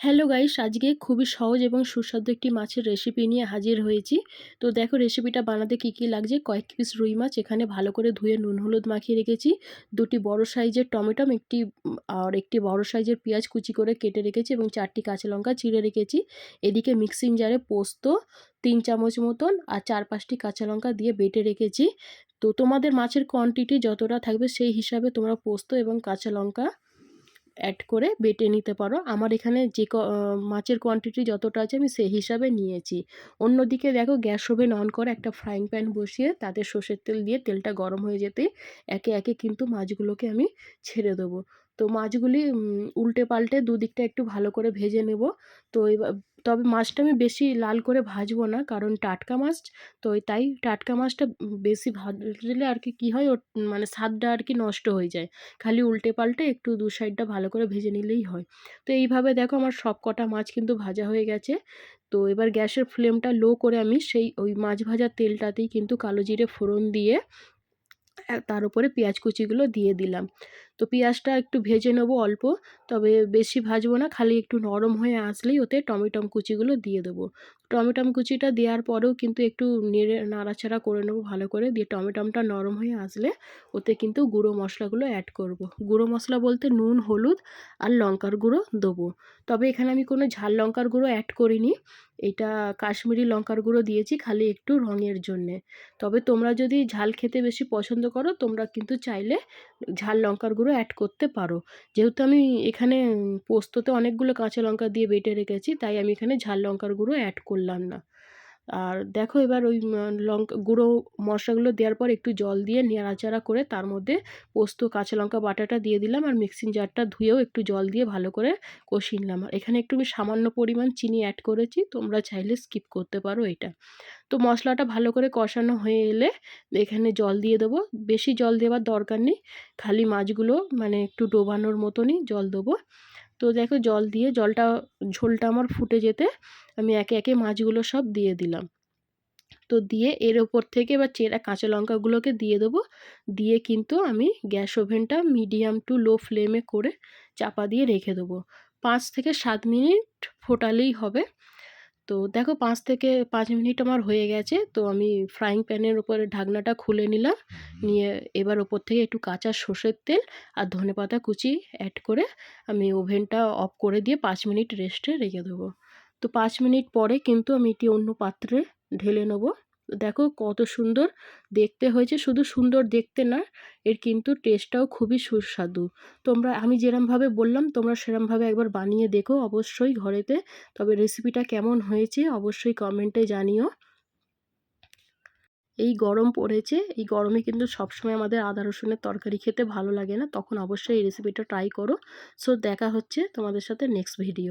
Hello guys, আজকে খুবই সহজ এবং সুস্বাদু একটি মাছের রেসিপি নিয়ে হাজির হয়েছি। তো দেখো রেসিপিটা বানাতে কি কি লাগছে? কয়েক পিস রুই মাছ, এখানে ভালো করে ধুয়ে নুন হলুদ মাখিয়ে রেখেছি। দুটি বড় সাইজের টমেটো, একটি আর একটি বড় সাইজের পেঁয়াজ কুচি করে কেটে রেখেছি এবং চারটি কাঁচা লঙ্কা চিড়ে রেখেছি। এদিকে মিক্সিং জারে পোস্ত, তিন চামচ মতন আর চার পাঁচটি কাঁচা লঙ্কা দিয়ে বেটে রেখেছি। তো তোমাদের মাছের কোয়ান্টিটি যতটা থাকবে সেই হিসাবে তোমরা পোস্ত এবং কাঁচা লঙ্কা অ্যাড করে বেটে নিতে পারো। আমার এখানে যে মাছের কোয়ান্টিটি যতটা আছে আমি সেই হিসাবে নিয়েছি। অন্যদিকে দেখো গ্যাস ওভেন অন করে একটা ফ্রাইং প্যান বসিয়ে তাতে সর্ষের তেল দিয়ে তেলটা গরম হয়ে যেতে একে একে কিন্তু মাছগুলোকে আমি ছেড়ে দেবো। তো মাছগুলি উল্টে পাল্টে দুদিকটা একটু ভালো করে ভেজে নেব। তো এবার তবে মাছটা আমি বেশি লাল করে ভাজবো না, কারণ টাটকা মাছ, তো তাই টাটকা মাছটা বেশি ভাজলে আর কি, কী হয় ওর মানে স্বাদটা আর কি নষ্ট হয়ে যায়। খালি উল্টে পাল্টে একটু দু সাইডটা ভালো করে ভেজে নিলেই হয়। তো এইভাবে দেখো আমার সব কটা মাছ কিন্তু ভাজা হয়ে গেছে। তো এবার গ্যাসের ফ্লেমটা লো করে আমি সেই ওই মাছ ভাজার তেলটাতেই কিন্তু কালো জিরে ফোড়ন দিয়ে তার উপরে পেঁয়াজ কুচিগুলো দিয়ে দিলাম। তো পেঁয়াজটা একটু ভেজে নেব অল্প, তবে বেশি ভাজবো না, খালি একটু নরম হয়ে আসলেই ওতে টমেটম কুচিগুলো দিয়ে দেবো। টমেটম কুচিটা দেওয়ার পরেও কিন্তু একটু নেড়ে নাড়াচাড়া করে নেব ভালো করে। দিয়ে টমেটমটা নরম হয়ে আসলে ওতে কিন্তু গুঁড়ো মশলাগুলো অ্যাড করব। গুঁড়ো মশলা বলতে নুন, হলুদ আর লঙ্কার গুঁড়ো দেবো। তবে এখানে আমি কোনো ঝাল লঙ্কার গুঁড়ো অ্যাড করিনি। এটা কাশ্মীরি লঙ্কার গুঁড়ো দিয়েছি খালি একটু রঙের জন্যে। তবে তোমরা যদি ঝাল খেতে বেশি পছন্দ করো, তোমরা কিন্তু চাইলে ঝাল লঙ্কার গুঁড়ো অ্যাড করতে পারো। যেহেতু আমি এখানে পোস্ততে অনেকগুলো কাঁচা লঙ্কা দিয়ে বেটে রেখেছি, তাই আমি এখানে ঝাল লঙ্কার গুঁড়ো অ্যাড করলাম। না। আর দেখো এবার ওই লঙ্কা, গুঁড়ো মশলাগুলো দেওয়ার পর একটু জল দিয়ে নাড়াচাড়া করে তার মধ্যে পোস্ত, কাঁচা লঙ্কা, বাটাটা দিয়ে দিলাম আর মিক্সিং জারটা ধুয়েও একটু জল দিয়ে ভালো করে কষিয়ে নিলাম। আর এখানে একটু আমি সামান্য পরিমাণ চিনি অ্যাড করেছি, তোমরা চাইলে স্কিপ করতে পারো এটা। তো মশলাটা ভালো করে কষানো হয়ে এলে এখানে জল দিয়ে দেবো। বেশি জল দেওয়ার দরকার নেই, খালি মাছগুলো মানে একটু ডোবানোর মতনই জল দেবো। তো দেখো জল দিয়ে জলটা, ঝোলটা আমার ফুটে যেতে আমি একে একে মাছগুলো সব দিয়ে দিলাম। তো দিয়ে এর ওপর থেকে বা চেরা কাঁচা লঙ্কাগুলোকে দিয়ে দেবো। দিয়ে কিন্তু আমি গ্যাস ওভেনটা মিডিয়াম টু লো ফ্লেমে করে চাপা দিয়ে রেখে দেবো। পাঁচ থেকে সাত মিনিট ফোটালেই হবে। তো দেখো পাঁচ থেকে পাঁচ মিনিট আমার হয়ে গেছে। তো আমি ফ্রাইং প্যানের ওপরে ঢাকনাটা খুলে নিলাম। নিয়ে এবার ওপর থেকে একটু কাঁচা সর্ষের তেল আর ধনে পাতা কুচি অ্যাড করে আমি ওভেনটা অফ করে দিয়ে পাঁচ মিনিট রেস্টে রেখে দেবো। তো পাঁচ মিনিট পরে কিন্তু আমি এটি অন্য পাত্রে ঢেলে নেব। দেখো কত সুন্দর দেখতে হয়েছে। শুধু সুন্দর দেখতে না, এর কিন্তু টেস্টটাও খুবই সুস্বাদু। তোমরা, আমি যেরমভাবে বললাম, তোমরা সেরমভাবে একবার বানিয়ে দেখো অবশ্যই ঘরেতে। তবে রেসিপিটা কেমন হয়েছে অবশ্যই কমেন্টে জানিও। এই গরম পড়েছে, এই গরমে কিন্তু সবসময় আমাদের আদা রসুনের তরকারি খেতে ভালো লাগে না। তখন অবশ্যই এই রেসিপিটা ট্রাই করো। সো দেখা হচ্ছে তোমাদের সাথে নেক্সট ভিডিও